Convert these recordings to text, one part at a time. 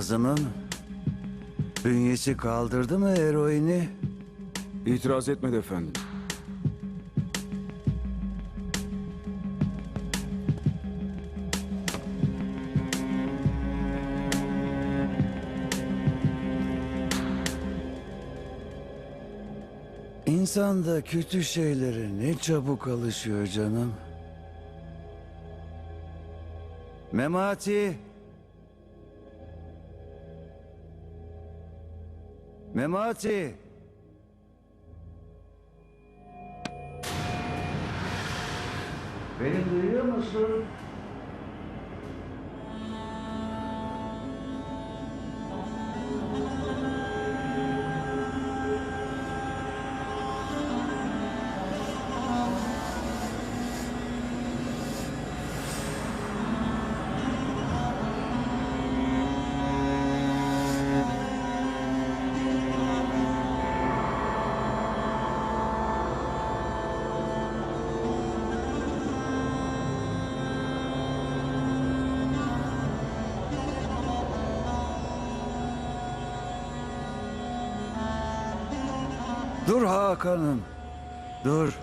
Nazım'ım, bünyesi kaldırdı mı eroini? İtiraz etmedi efendim. İnsan da kötü şeylere ne çabuk alışıyor canım. Memati. Memati. Beni duyuyor musun? Dur Hakan'ım. Dur.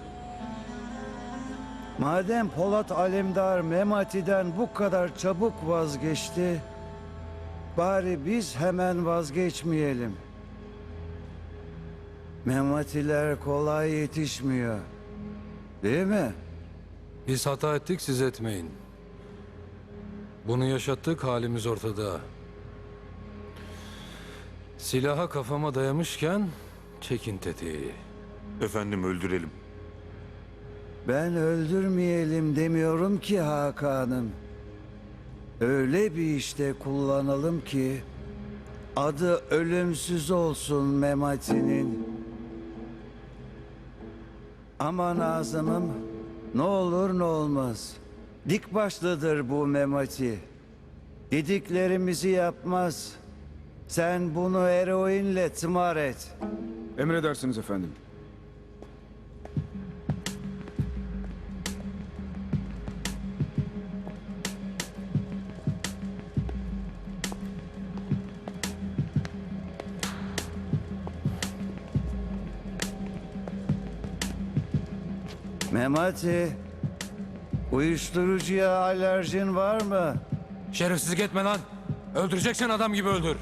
Madem Polat Alemdar Memati'den bu kadar çabuk vazgeçti, bari biz hemen vazgeçmeyelim. Mematiler kolay yetişmiyor. Değil mi? Biz hata ettik siz etmeyin. Bunu yaşattık halimiz ortada. Silaha kafama dayamışken çekin tetiği. Efendim öldürelim. Ben öldürmeyelim demiyorum ki Hakan'ım. Öyle bir işte kullanalım ki adı ölümsüz olsun Memati'nin. Aman Nazım'ım ne olur ne olmaz. Dik başlıdır bu Memati. Dediklerimizi yapmaz. Sen bunu eroinle tımar et. Emredersiniz efendim. Memati, uyuşturucuya alerjin var mı? Şerefsizlik etme lan. Öldüreceksen adam gibi öldür.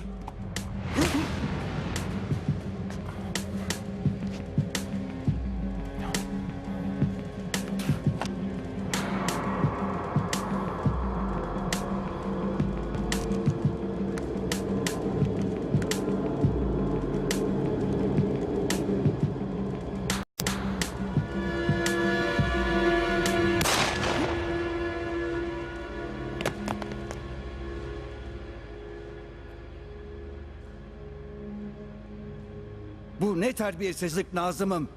Bu ne terbiyesizlik Nazım'ım.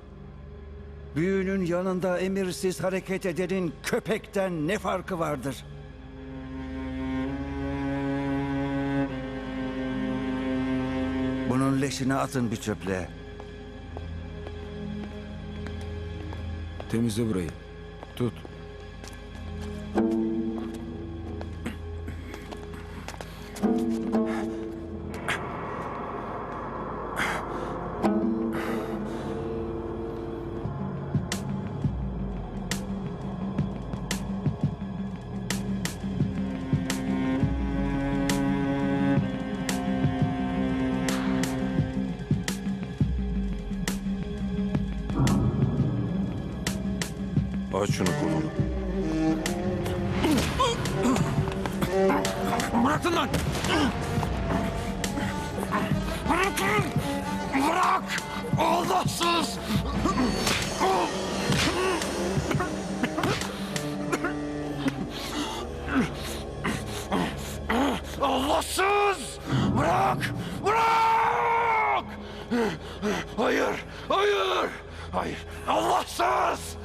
Büyüğünün yanında emirsiz hareket edenin köpekten ne farkı vardır? Bunun leşini atın bir çöple. Temizle burayı. Tut. Aç şunu kolunu. Bırakın lan. Bırakın. Bırak. Allahsız. Allahsız. Bırak. Bırak. Hayır. Hayır. Hayır. Allahsız.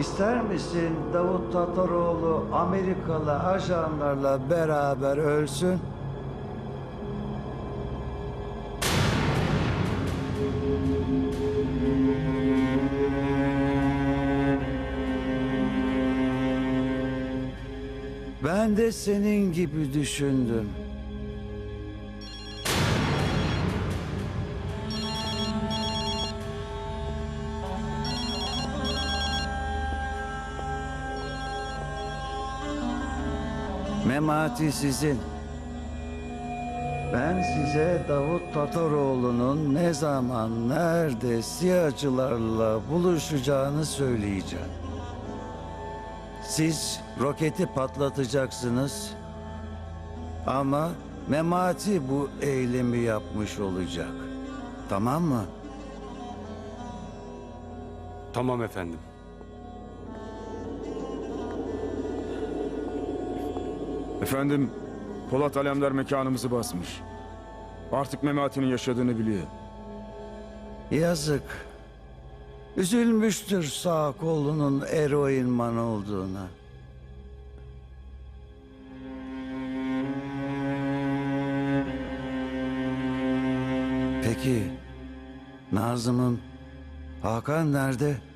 İster misin Davut Tataroğlu Amerikalı ajanlarla beraber ölsün? Ben de senin gibi düşündüm. Memati sizin. Ben size Davut Tataroğlu'nun ne zaman, nerede siyahçılarla buluşacağını söyleyeceğim. Siz roketi patlatacaksınız. Ama Memati bu eylemi yapmış olacak. Tamam mı? Tamam efendim. Efendim, Polat Alemdar mekanımızı basmış. Artık Memati'nin yaşadığını biliyor. Yazık. Üzülmüştür sağ kolunun eroinman olduğuna. Peki Nazım'ım Hakan nerede?